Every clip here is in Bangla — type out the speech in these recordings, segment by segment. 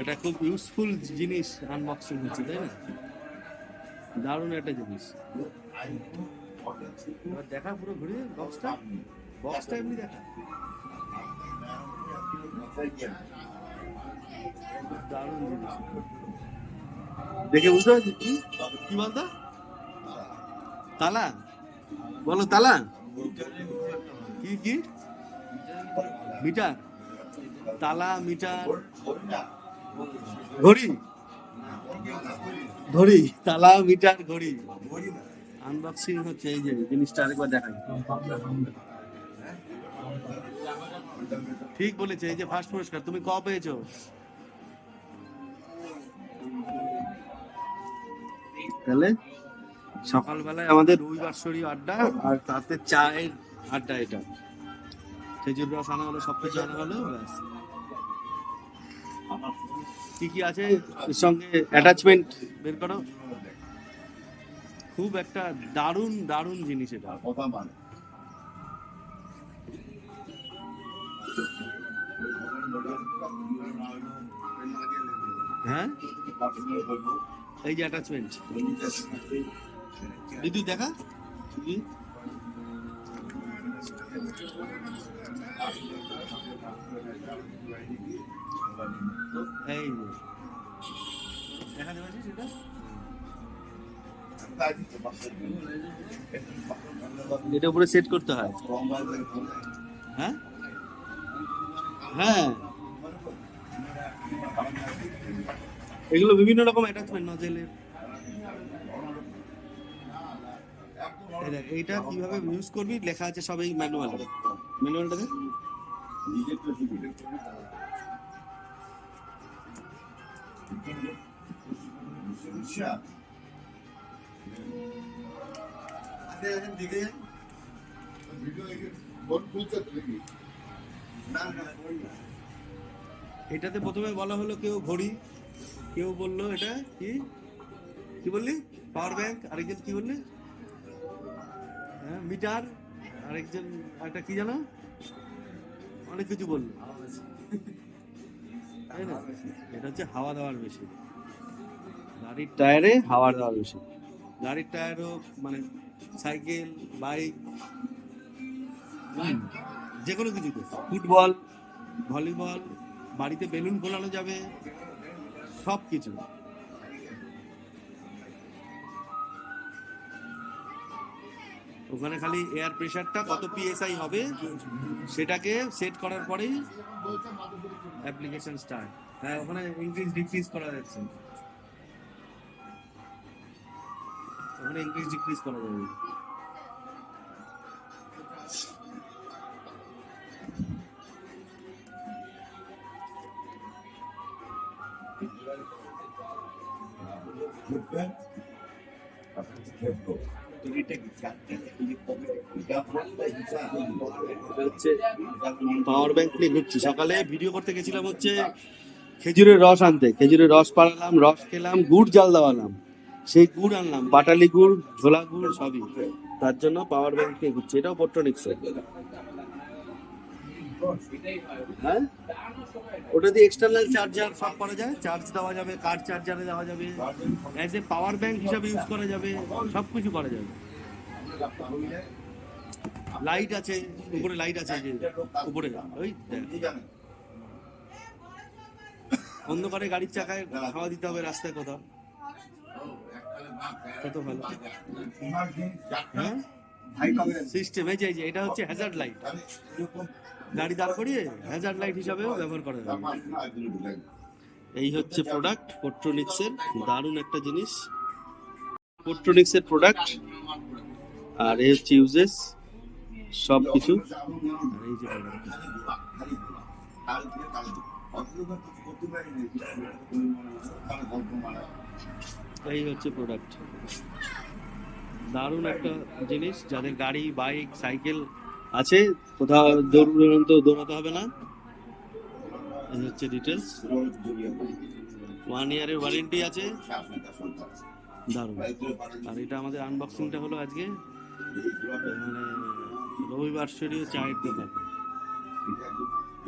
এটা খুব ইউজফুল জিনিস আনবক্সিং হচ্ছে তাই না? দারুণ একটা জিনিস। দেখা পুরো ঘুরে বক্সটা বক্সটা এমনি দেখা। দারুণ জিনিস। দেখে বুঝতে পারছি কি? কি বলতো? তালা বলো তালা কি কি? মিটার? তালা, মিটার। ঘড়ি? ঘড়ি। তালা, মিটার, ঘড়ি। আনবক্সিং হচ্ছে, এই যে জিনিসটা আরেকবার দেখাই। ঠিক বলেছে, এই যে ফার্স্ট পুরস্কার, তুমি ক পেয়েছ? তাহলে সকালবেলায় আমাদের রবিবারসরী আড্ডা, আর তাতে চায়ের আড্ডা এটা। খেজুর রস আনা হলো সব কিছু আনা হলো ব্যাস। কি কি আছে? এর সঙ্গে অ্যাটাচমেন্ট বের করো। খুব একটা দারুণ দারুণ জিনিস এটা। হ্যাঁ? এই যে অ্যাটাচমেন্ট দিদি দেখা? দিদি এই এটা উপরে সেট করতে হয়। হ্যাঁ? হ্যাঁ। এগুলো বিভিন্ন রকম অ্যাটাচমেন্ট নজেলের এইটা কীভাবে ইউজ করবি? লেখা আছে সব এই ম্যানুয়ালে ম্যানুয়ালটা দেখ এটাতে প্রথমে বলা হলো কেউ ঘড়ি। কেউ বলল এটা কি? কি বললি? পাওয়ার ব্যাংক আরেকজন কি বললি? মিটার আরেকজন একটা কি জানো? অনেক কিছু বলল। তাই না? এটা হচ্ছে হাওয়া দেওয়ার মেশিন গাড়ির টায়ারে হাওয়া দেওয়ার মেশিন গাড়ির টায়ারও মানে সাইকেল বাইক যে কোনো কিছুতে ফুটবল। ভলিবল বাড়িতে বেলুন ফোলানো যাবে সব কিছু ওখানে খালি এয়ার প্রেশারটা কত পিএসআই হবে সেটাকে সেট করার পরেই অ্যাপ্লিকেশন স্টার্ট হ্যাঁ ওখানে ইনক্রিজ ডিক্রিজ করা যাচ্ছে। ওখানে ইনক্রিজ ডিক্রিজ করা যাবে। হচ্ছে পাওয়ার ব্যাংক নিয়ে ঘুরছি সকালে ভিডিও করতে গেছিলাম হচ্ছে খেজুরের রস আনতে। খেজুরের রস পাড়ালাম, রস খেলাম, গুড় জাল দেওয়ালাম। সেই গুড় আনলাম বাটালি গুড়, ঝোলা গুড় সবই। তার জন্য পাওয়ার ব্যাংক নিয়ে ঘুরছি এটাও পট্রনিক্স হ্যাঁ? ওটা দিয়ে এক্সটার্নাল চার্জার সব করা যায়। চার্জ দেওয়া যাবে কার চার্জারে দেওয়া যাবে। অ্যাজ এ পাওয়ার ব্যাংক হিসাবে ইউজ করা যাবে সব কিছু করা যাবে। লাইট আছে উপরে লাইট আছে যে উপরে। ওই। অন্ধকারে গাড়ির চাকায় হাওয়া দিতে হবে রাস্তায় কোথাও। কত ভালো। হ্যাঁ? সিস্টেম এই যে এটা হচ্ছে হ্যাজার্ড লাইট গাড়ি দাঁড় করিয়ে হ্যাজার্ড লাইট হিসাবেও ব্যবহার করা যাবে এই হচ্ছে প্রোডাক্ট পোট্রোনিক্সের দারুণ একটা জিনিস। পোট্রোনিক্সের প্রোডাক্ট আর এই হচ্ছে ইউজেস সব কিছু। এই যে এই হচ্ছে প্রোডাক্ট দারুণ একটা জিনিস, যাদের গাড়ি, বাইক, সাইকেল আছে, কোথাও দূর দূরান্ত দৌড়াতে হবে না। হচ্ছে ডিটেলস ওয়ান ইয়ারের ওয়ারেন্টি আছে। দারুণ। আর এটা আমাদের আনবক্সিংটা হলো আজকে। মানে রবিবার শরীয় চায়ের দোকান।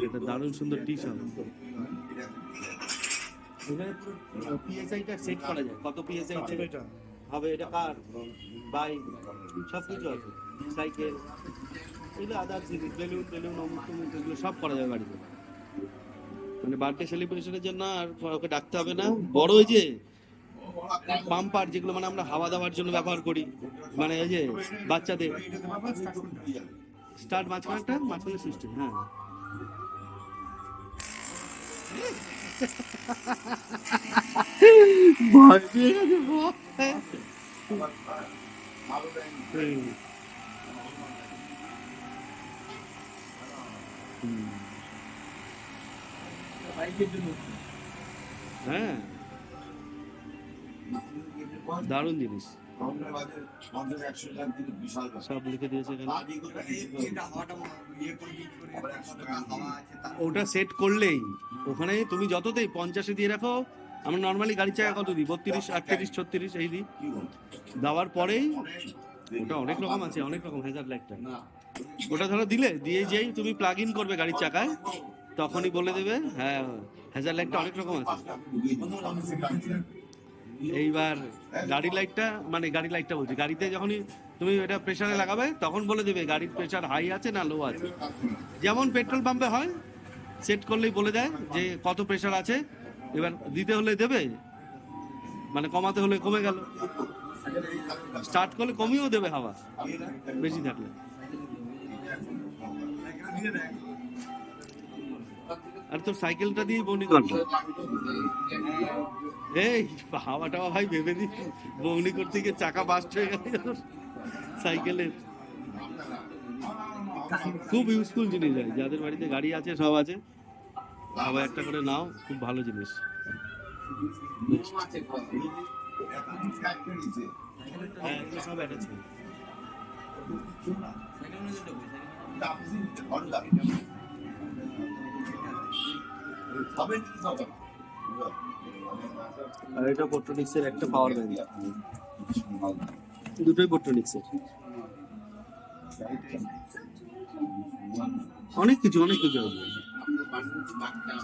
এটা দারুণ সুন্দর টি শার্ট এখানে পুরো পিএসআইটা সেট করা যায়। কত পিএসআই এটা হবে, এটা কার? বাইক সব কিছু আছে। সাইকেল, এগুলো আদার জিনিস, বেলুন বেলুন অমুক এগুলো সব করা যাবে বাড়িতে। মানে বার্থডে সেলিব্রেশনের জন্য আর ওকে ডাকতে হবে না। বড় ওই যে পাম্পার যেগুলো মানে আমরা হাওয়া দাওয়ার জন্য ব্যবহার করি। মানে এই যে বাচ্চাদের। স্টার্ট মাঝখানটা, মাঝখানে সিস্টেম হ্যাঁ। ভয় পেয়ে গেছে হ্যাঁ। দারুণ জিনিস। সব লিখে দিয়েছে ওটা সেট করলেই। ওখানে তুমি যততেই পঞ্চাশে দিয়ে রাখো আমরা নর্মালি গাড়ির চাকা কত দিই? বত্রিশ আটত্রিশ ছত্রিশ এই দিই। দেওয়ার পরেই ওটা অনেক রকম আছে অনেক রকম হ্যাজার লাইটটা ওটা ধরো দিলে দিয়ে যেই তুমি প্লাগ ইন করবে গাড়ির চাকায় তখনই বলে দেবে হ্যাঁ হ্যাজার লাইটটা অনেক রকম আছে। এইবার গাড়ি লাইটটা মানে গাড়ি লাইটটা বলছি গাড়িতে যখনই তুমি এটা প্রেশারে লাগাবে তখন বলে দেবে গাড়ির প্রেশার হাই আছে না লো আছে। যেমন পেট্রোল পাম্পে হয় সেট করলেই বলে দেয় যে কত প্রেশার আছে। এবার দিতে হলে দেবে? মানে কমাতে হলে কমে গেল। স্টার্ট করলে কমিয়েও দেবে হাওয়া, বেশি থাকলে। আর তোর সাইকেলটা দিয়ে বনি করবে এই হাওয়া টাওয়া ভাই ভেবে দি বগনি করতে গিয়ে চাকা বাস্ট হয়ে গেল। সাইকেলের খুব ইউজফুল জিনিস হয় যাদের বাড়িতে গাড়ি আছে, সব আছে। সবাই একটা করে নাও, খুব ভালো জিনিস। আর এটা পোট্রোনিক্সের একটা পাওয়ার ব্যাংক দুটোই পোট্রোনিক্সের অনেক কিছু অনেক কিছু। পাট্টা